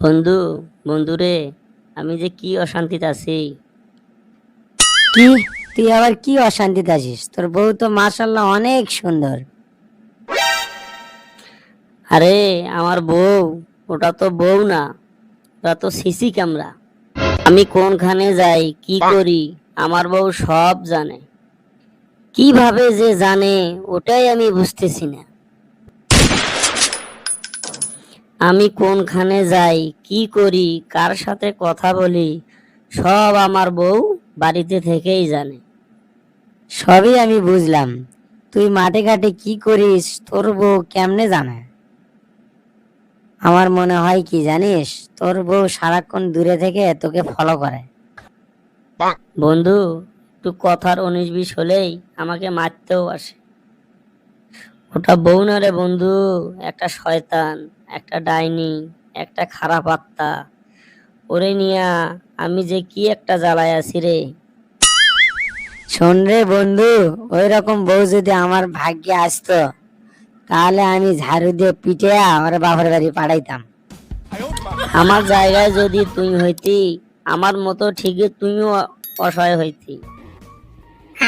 বন্ধু বন্ধুরে আমি যে কি অশান্তিতে আছি? কি? তুই আবার কি অশান্তিতে আছিস? তোর বউ তো মাশাল্লাহ অনেক সুন্দর। আরে আমার বউ ওটা তো বউ না ওটা তো সিসি ক্যামেরা। আমি কোনখানে যাই কি করি আমার বউ সব জানে। কীভাবে যে জানে ওটাই আমি বুঝতেছি না। আমি কোনখানে যাই কি করি কার সাথে কথা বলি সব আমার বউ বাড়িতে থেকেই জানে। সবই আমি বুঝলাম। তুই মাঠে ঘাটে কি করিস তোর বউ কেমনে জানে? আমার মনে হয় কি জানিস তোর বউ সারাক্ষণ দূরে থেকে তোকে ফলো করে। বন্ধু একটু কথার উনিশ বিশ হলেই আমাকে মারতেও আসে। ওটা বউ না রে বন্ধু? একটা শয়তান, একটা ডাইনি, একটা খারাপ আত্মা। ওরে নিয়া, আমি যে কি একটা জ্বালায় আছি রে? শোন রে বন্ধু ওই রকম বউ যদি আমার ভাগ্যে আসতো, তাহলে আমি ঝাড়ু দিয়ে পিটে আমার বাবার বাড়ি পাঠাইতাম। আমার জায়গায় যদি তুই হইতি, আমার মতো ঠিকই তুইও অসহায় হইতি।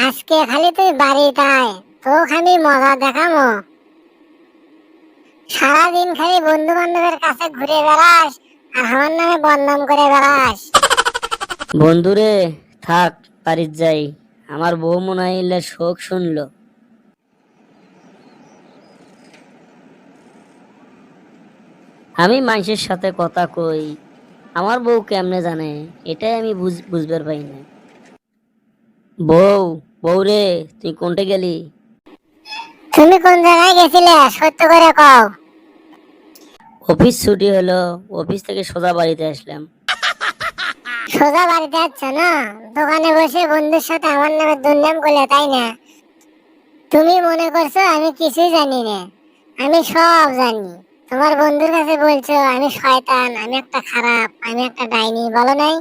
আজকে খালি তুই বাড়িতে আয়। তো খালি মজা দেখামো। সারাদিন খালি বন্ধু বান্ধবের কাছে ঘুরে বেড়াস আর আমার নামে বদনাম করে বেড়াস। বন্ধুরে, থাক, বাড়ির যাই। আমার বউ মনে এলে শোক শুনলো। আমি মানুষের সাথে কথা কই, আমার বউ কেমনে জানে? এটাই আমি বুঝ- বুঝবার পাই না। বউ বউ রে তুই কোনটা গেলি? তুমি কোন জায়গায় গেছিলে? সত্য করে কও। অফিস ছুটি হলো অফিস থেকে সোজা বাড়িতে আসলাম। সোজা বাড়িতে যাচ্ছ না? দোকানে বসে বন্ধুর সাথে আমার নামে দুর্নাম করলে তাই না? তুমি মনে করছ আমি কিছুই জানি না। আমি সব জানি। তোমার বন্ধুর কাছে বলছো আমি শয়তান আমি একটা খারাপ আমি একটা ডাইনি বলো নাই?